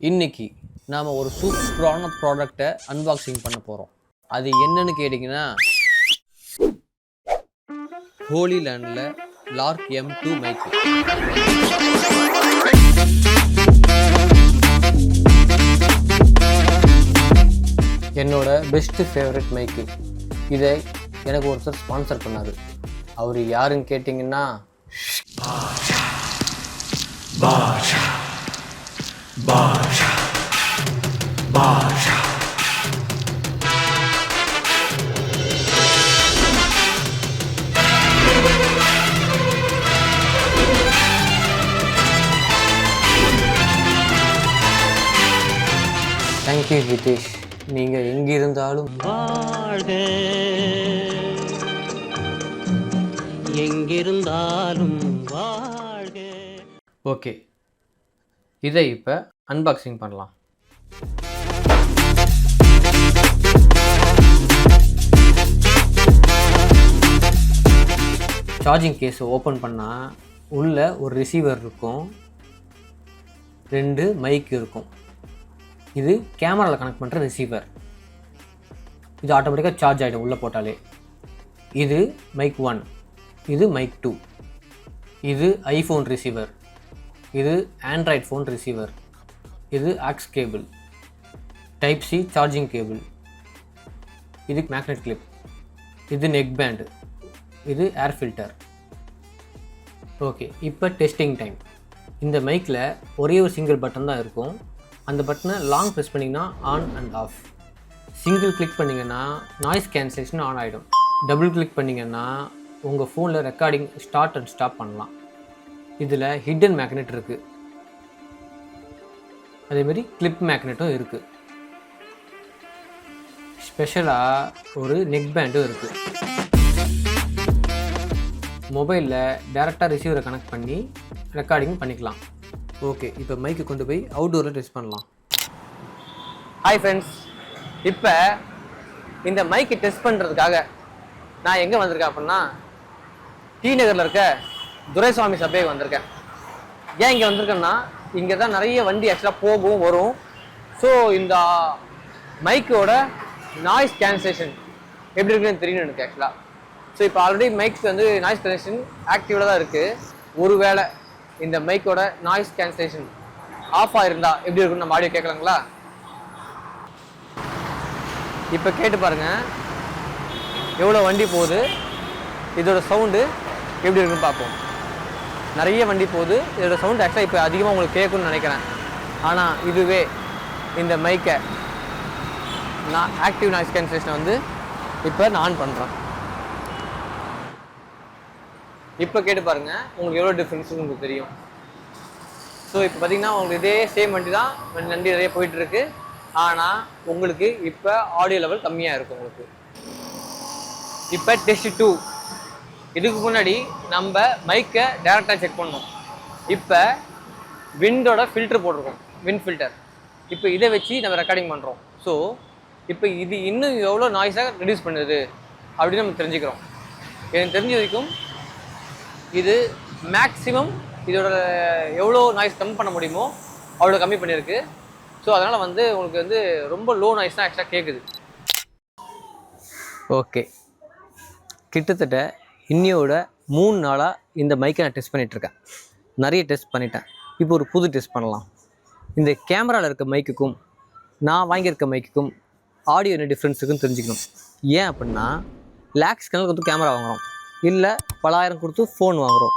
இன்னைக்கு நாம் ஒரு சூப்பரான ப்ராடக்டை அன்பாக்சிங் பண்ண போகிறோம் அது என்னன்னு கேட்டிங்கன்னா ஹோலி லேண்டில் லார்க் எம் டூ மைக்கு என்னோட பெஸ்ட்டு ஃபேவரட் மைக்கு இதை எனக்கு ஒருத்தர் ஸ்பான்சர் பண்ணார். அவர் யாருன்னு கேட்டிங்கன்னா தேங்க்யூ ஹிதேஷ் நீங்கள் எங்கே இருந்தாலும் வாழ்க. எங்கிருந்தாலும் வாழ்க. ஓகே இதை இப்போ அன்பாக்சிங் பண்ணலாம். சார்ஜிங் கேஸை ஓப்பன் பண்ணால் உள்ள ஒரு ரிசீவர் இருக்கும். ரெண்டு மைக் இருக்கும். இது கேமராவில் கனெக்ட் பண்ணுற ரிசீவர் இது ஆட்டோமேட்டிக்காக சார்ஜ் ஆகிடும் உள்ளே போட்டாலே. இது மைக் ஒன் இது மைக் டூ இது ஐஃபோன் ரிசீவர் இது ஆண்ட்ராய்ட் ஃபோன் ரிசீவர் இது aux cable type C charging cable இது மேக்னெட் கிளிப் இது நெக் பேண்டு இது ஏர் ஃபில்டர் ஓகே இப்போ டெஸ்டிங் டைம் இந்த மைக்கில் ஒரே ஒரு சிங்கிள் பட்டன் தான் இருக்கும். அந்த பட்டனை லாங் ப்ரெஸ் பண்ணிங்கன்னா on and off single click பண்ணிங்கன்னா நாய்ஸ் கேன்சலேஷன் ஆன் ஆகிடும் டபுள் கிளிக் பண்ணிங்கன்னா உங்கள் ஃபோனில் ரெக்கார்டிங் ஸ்டார்ட் அண்ட் ஸ்டாப் பண்ணலாம். இதில் ஹிடன் மேக்னெட் இருக்குது அதேமாரி கிளிப் மேக்னெட்டும் இருக்குது ஸ்பெஷலாக ஒரு நெக் பேண்டும் இருக்குது மொபைலில் டேரெக்டாக ரிசீவரை கனெக்ட் பண்ணி ரெக்கார்டிங் பண்ணிக்கலாம். ஓகே இப்போ மைக்கு கொண்டு போய் அவுட்டோரில் டெஸ்ட் பண்ணலாம். ஹாய் ஃப்ரெண்ட்ஸ் இப்போ இந்த மைக்கு டெஸ்ட் பண்ணுறதுக்காக நான் எங்கே வந்திருக்கேன் அப்படின்னா டி நகரில் இருக்க துரைசுவாமி சபைக்கு வந்திருக்கேன். ஏன் இங்கே வந்திருக்கேன்னா இங்கே தான் நிறைய வண்டி ஆக்சுவலாக போகும் வரும். ஸோ இந்த மைக்கோட நாய்ஸ் கேன்சலேஷன் எப்படி இருக்குன்னு தெரியும் எனக்கு ஆக்சுவலாக ஸோ இப்போ ஆல்ரெடி மைக் வந்து நாய்ஸ் கேன்சலேஷன் ஆக்டிவில் தான் இருக்குது ஒருவேளை இந்த மைக்கோட நாய்ஸ் கேன்சலேஷன் ஆஃப் ஆகிருந்தா எப்படி இருக்குன்னு நம்ம ஆடியோ கேட்கலாங்களா? இப்போ கேட்டு பாருங்கள் எவ்வளோ வண்டி போகுது? இதோட சவுண்டு எப்படி இருக்குன்னு பார்ப்போம். நிறைய வண்டி போகுது. இதோட சவுண்ட் ஆக்சுவலாக இப்போ அதிகமாக உங்களுக்கு கேட்கணும்னு நினைக்கிறேன். ஆனால் இதுவே இந்த மைக்கை நான் ஆக்டிவ் நாய்ஸ் கேன்சலேஷனை வந்து இப்போ நான் பண்ணுறேன் இப்போ கேட்டு பாருங்கள் உங்களுக்கு எவ்வளோ டிஃப்ரென்ஸ் உங்களுக்கு தெரியும். ஸோ இப்போ பார்த்தீங்கன்னா உங்களுக்கு இதே சேம் வண்டி தான். வண்டி வண்டி நிறைய போயிட்டுருக்கு. ஆனால் உங்களுக்கு இப்போ ஆடியோ லெவல் கம்மியாக இருக்கும் உங்களுக்கு. இப்போ டெஸ்ட் டூ இதுக்கு முன்னாடி நம்ம மைக்கை டேரெக்டாக செக் பண்ணோம். இப்போ விண்டோட ஃபில்டர் போட்டிருக்கோம். விண்ட் ஃபில்டர் இப்போ இதை வச்சு நம்ம ரெக்கார்டிங் பண்ணுறோம் ஸோ இப்போ இது இன்னும் எவ்வளோ நாய்ஸாக ரெடியூஸ் பண்ணுது அப்படின்னு நம்ம தெரிஞ்சுக்கிறோம். எனக்கு தெரிஞ்ச வரைக்கும் இது மேக்ஸிமம் இதோட எவ்வளோ நாய்ஸ் கம்மி பண்ண முடியுமோ அவ்வளோ கம்மி பண்ணியிருக்கு. ஸோ அதனால் வந்து உங்களுக்கு வந்து ரொம்ப லோ நாய்ஸ் தான் ஆக்சுவலாக கேட்குது ஓகே கிட்டத்தட்ட இன்னையோட மூணு நாளாக இந்த மைக்கை நான் டெஸ்ட் பண்ணிகிட்ருக்கேன் நிறைய டெஸ்ட் பண்ணிட்டேன். இப்போ ஒரு புது டெஸ்ட் பண்ணலாம். இந்த கேமராவில் இருக்க மைக்குக்கும் நான் வாங்கியிருக்க மைக்குக்கும் ஆடியோ என்ன டிஃப்ரென்ஸ் இருக்குன்னு தெரிஞ்சுக்கணும். ஏன் அப்படின்னா லேக்ஸ் கணக்கு கொடுத்து கேமரா வாங்குகிறோம் இல்லை பலாயிரம் கொடுத்து ஃபோன் வாங்குகிறோம்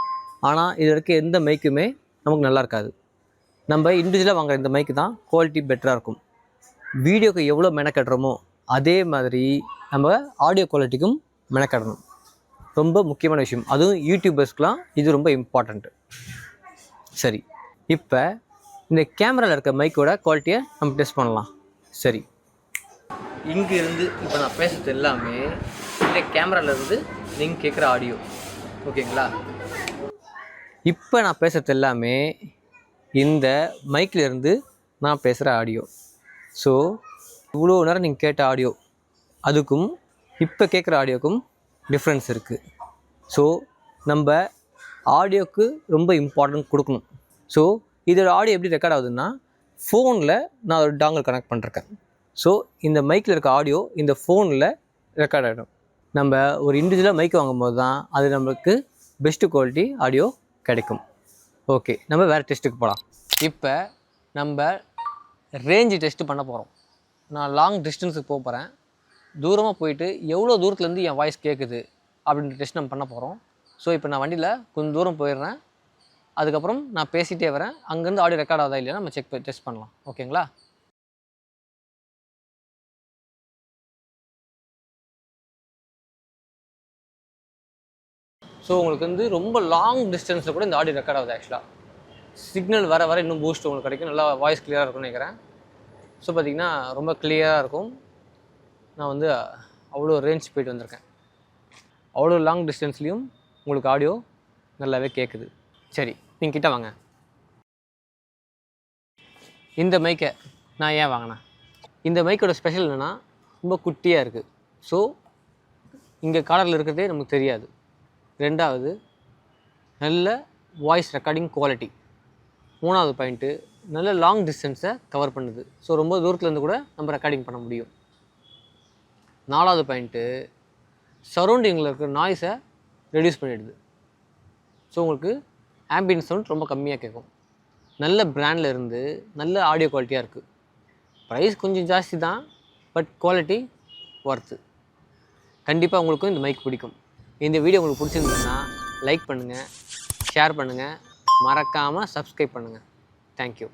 ஆனால் இது இருக்க எந்த மைக்குமே நமக்கு நல்லா இருக்காது. நம்ம இண்டிவிஜுவலாக வாங்குற இந்த மைக்கு தான் குவாலிட்டி பெட்டராக இருக்கும். வீடியோக்கு எவ்வளோ மெனக்கட்டுறோமோ அதே மாதிரி நம்ம ஆடியோ குவாலிட்டிக்கும் மெனக்கடணும். ரொம்ப முக்கியமான விஷயம். அதுவும் யூடியூபர்ஸ்க்குலாம் இது ரொம்ப இம்பார்ட்டண்ட்டு சரி. இப்போ இந்த கேமராவில் இருக்க மைக்கோட குவாலிட்டியை நம்ம டெஸ்ட் பண்ணலாம். சரி. இங்கே இருந்து இப்போ நான் பேசுறது எல்லாமே இந்த கேமராவிலேருந்து இருந்து நீங்கள் கேட்குற ஆடியோ ஓகேங்களா? இப்போ நான் பேசுறது எல்லாமே இந்த மைக்கில் இருந்து நான் பேசுகிற ஆடியோ ஸோ இவ்வளோ நேரம் நீங்கள் கேட்ட ஆடியோ அதுக்கும் இப்போ கேட்குற ஆடியோக்கும் டிஃப்ரென்ஸ் இருக்குது ஸோ நம்ம ஆடியோக்கு ரொம்ப இம்பார்ட்டன்ட் கொடுக்கணும். ஸோ இதோட ஆடியோ எப்படி ரெக்கார்ட் ஆகுதுன்னா ஃபோனில் நான் ஒரு டாங்கல் கனெக்ட் பண்ணிருக்கேன். ஸோ இந்த மைக்கில் இருக்க ஆடியோ இந்த ஃபோனில் ரெக்கார்ட் ஆகிடும் நம்ம ஒரு இண்டிவிஜுவலாக மைக் வாங்கும்போது தான் அது நம்மளுக்கு பெஸ்ட்டு குவாலிட்டி ஆடியோ கிடைக்கும். ஓகே நம்ம வேறு டெஸ்ட்டுக்கு போகலாம் இப்போ நம்ம ரேஞ்சு டெஸ்ட்டு பண்ண போகிறோம் நான் லாங் டிஸ்டன்ஸுக்கு போக போகிறேன் தூரமாக போயிட்டு எவ்வளோ தூரத்துலேருந்து என் வாய்ஸ் கேட்குது அப்படின்ற டெஸ்ட் நம்ம பண்ண போகிறோம் ஸோ இப்போ நான் வண்டியில் கொஞ்சம் தூரம் போயிடுறேன். அதுக்கப்புறம் நான் பேசிகிட்டே வரேன். அங்கேருந்து ஆடியோ ரெக்கார்ட் ஆகுதா இல்லையா நம்ம செக் டெஸ்ட் பண்ணலாம். ஓகேங்களா ஸோ உங்களுக்கு வந்து ரொம்ப லாங் டிஸ்டன்ஸில் கூட இந்த ஆடியோ ரெக்கார்ட் ஆகுது ஆக்சுவலாக சிக்னல் வர வர இன்னும் பூஸ்ட் உங்களுக்கு கிடைக்கும். நல்லா வாய்ஸ் கிளியராக இருக்கும்னு நினைக்கிறேன். ஸோ பார்த்திங்கன்னா ரொம்ப கிளியராக இருக்கும். நான் வந்து அவ்வளோ ரேஞ்ச் போயிட்டு வந்திருக்கேன். அவ்வளோ லாங் டிஸ்டன்ஸ்லேயும் உங்களுக்கு ஆடியோ நல்லாவே கேட்குது சரி நீங்கள் கிட்ட வாங்க. இந்த மைக்கை நான் ஏன் வாங்கினேன்? இந்த மைக்கோட ஸ்பெஷல் என்னென்னா ரொம்ப குட்டியாக இருக்குது ஸோ இங்கே காலரில் இருக்கிறதே நமக்கு தெரியாது. ரெண்டாவது நல்ல வாய்ஸ் ரெக்கார்டிங் குவாலிட்டி மூணாவது பாயிண்ட்டு நல்ல லாங் டிஸ்டன்ஸை கவர் பண்ணுது. ஸோ ரொம்ப தூரத்துலேருந்து கூட நம்ம ரெக்கார்டிங் பண்ண முடியும். நாலாவது பாயிண்ட்டு சரௌண்டிங்கில் இருக்கிற நாய்ஸை ரெடியூஸ் பண்ணிடுது. ஸோ உங்களுக்கு ஆம்பியன்ஸ் சவுண்ட் ரொம்ப கம்மியாக கேட்கும் நல்ல பிராண்டில் இருந்து நல்ல ஆடியோ குவாலிட்டியாக இருக்குது ப்ரைஸ் கொஞ்சம் ஜாஸ்தி தான் பட் குவாலிட்டி ஒர்த்து கண்டிப்பாக உங்களுக்கும் இந்த மைக் பிடிக்கும். இந்த வீடியோ உங்களுக்கு பிடிச்சிருந்ததுன்னா லைக் பண்ணுங்கள் ஷேர் பண்ணுங்கள் மறக்காமல் சப்ஸ்கிரைப் பண்ணுங்கள் தேங்க்யூ